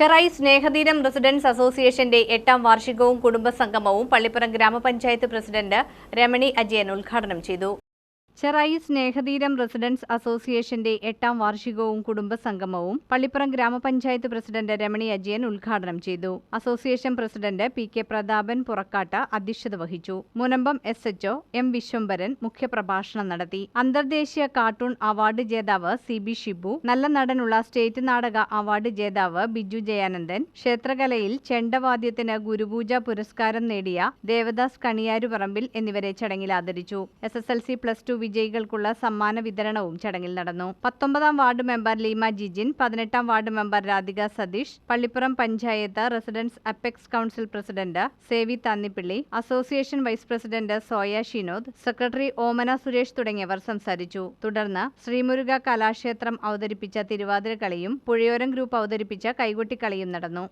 ചെറായി സ്നേഹതീരം residence അസോസിയേഷന്റെ എട്ടാം വാർഷികവും കുടുംബസംഗമവും പള്ളിപ്പുറം ഗ്രാമപഞ്ചായത്ത് പ്രസിഡന്റ് രമണി അജയൻ ഉദ്ഘാടനം ചെയ്തു. ചെറായി സ്നേഹതീരം റെസിഡൻസ് അസോസിയേഷന്റെ എട്ടാം വാർഷികവും കുടുംബസംഗമവും പള്ളിപ്പുറം ഗ്രാമപഞ്ചായത്ത് പ്രസിഡന്റ് രമണി അജയൻ ഉദ്ഘാടനം ചെയ്തു. Association president P K Prathapan Purakkatt അധ്യക്ഷത വഹിച്ചു. മുനമ്പം എസ് എം വിശ്വംബരൻ മുഖ്യപ്രഭാഷണം നടത്തി. അന്തർദേശീയ കാർട്ടൂൺ അവാർഡ് ജേതാവ് സി ബി ഷിബു നല്ല നടനുള്ള സ്റ്റേറ്റ് നാടക അവാർഡ് ജേതാവ് ബിജു ജയാനന്ദൻ ക്ഷേത്രകലയിൽ ചെണ്ടവാദ്യത്തിന് ഗുരുപൂജ പുരസ്കാരം നേടിയ ദേവദാസ് കണിയാരുപറമ്പിൽ എന്നിവരെ ചടങ്ങിൽ ആദരിച്ചു. S S L C plus two വിജയികൾക്കുള്ള സമ്മാന വിതരണവും ചടങ്ങിൽ നടന്നു. പത്തൊമ്പതാം വാർഡ് മെമ്പർ ലീമ ജിജിൻ പതിനെട്ടാം ward member Radhika Satheesh Pallippuram panchayat residents apex council president Sevi Thannippilly association vice president Soya Shinod secretary Omana Suresh തുടങ്ങിയവർ സംസാരിച്ചു. തുടർന്ന് ശ്രീമുരുക കലാക്ഷേത്രം അവതരിപ്പിച്ച തിരുവാതിരക്കളിയും പുഴയോരം ഗ്രൂപ്പ് അവതരിപ്പിച്ച കൈകൊട്ടിക്കളിയും നടന്നു.